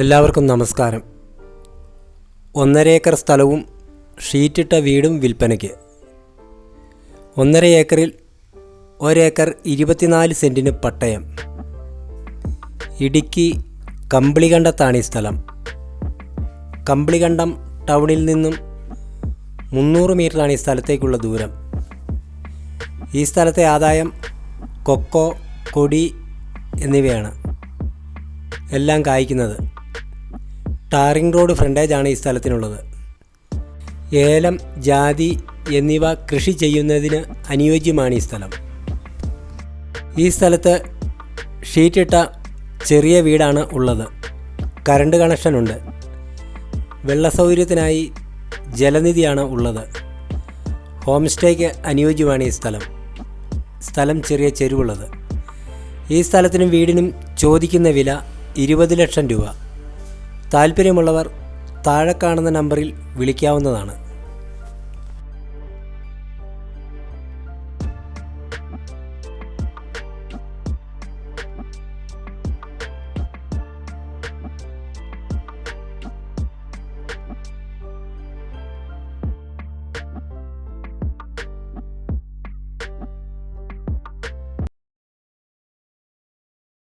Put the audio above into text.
എല്ലാവർക്കും നമസ്കാരം. ഒന്നര ഏക്കർ സ്ഥലവും ഷീറ്റിട്ട വീടും വിൽപ്പനയ്ക്ക്. ഒന്നര ഏക്കറിൽ ഒരേക്കർ ഇരുപത്തിനാല് സെന്റിന് പട്ടയം. ഇടുക്കി കമ്പിളികണ്ടത്താണ് ഈ സ്ഥലം. കമ്പിളികണ്ടം ടൗണിൽ നിന്നും മുന്നൂറ് മീറ്ററാണ് ഈ സ്ഥലത്തേക്കുള്ള ദൂരം. ഈ സ്ഥലത്തെ ആദായം കൊക്കോ കൊടി എന്നിവയാണ്. എല്ലാം കായ്ക്കുന്നത്. ടാറിംഗ് റോഡ് ഫ്രണ്ടേജ് ആണ് ഈ സ്ഥലത്തിനുള്ളത്. ഏലം ജാതി എന്നിവ കൃഷി ചെയ്യുന്നതിന് അനുയോജ്യമാണ് ഈ സ്ഥലം. ഈ സ്ഥലത്ത് ഷീറ്റിട്ട ചെറിയ വീടാണ് ഉള്ളത്. കറണ്ട് കണക്ഷനുണ്ട് വെള്ള സൗകര്യത്തിനായി ജലനിധിയാണ് ഉള്ളത്. ഹോം സ്റ്റേക്ക് അനുയോജ്യമാണ് ഈ സ്ഥലം. സ്ഥലം ചെറിയ ചെരുവുള്ളത്. ഈ സ്ഥലത്തിനും വീടിനും ചോദിക്കുന്ന വില ഇരുപത് ലക്ഷം രൂപ. താല്പര്യമുള്ളവർ താഴെ കാണുന്ന നമ്പറിൽ വിളിക്കാവുന്നതാണ്.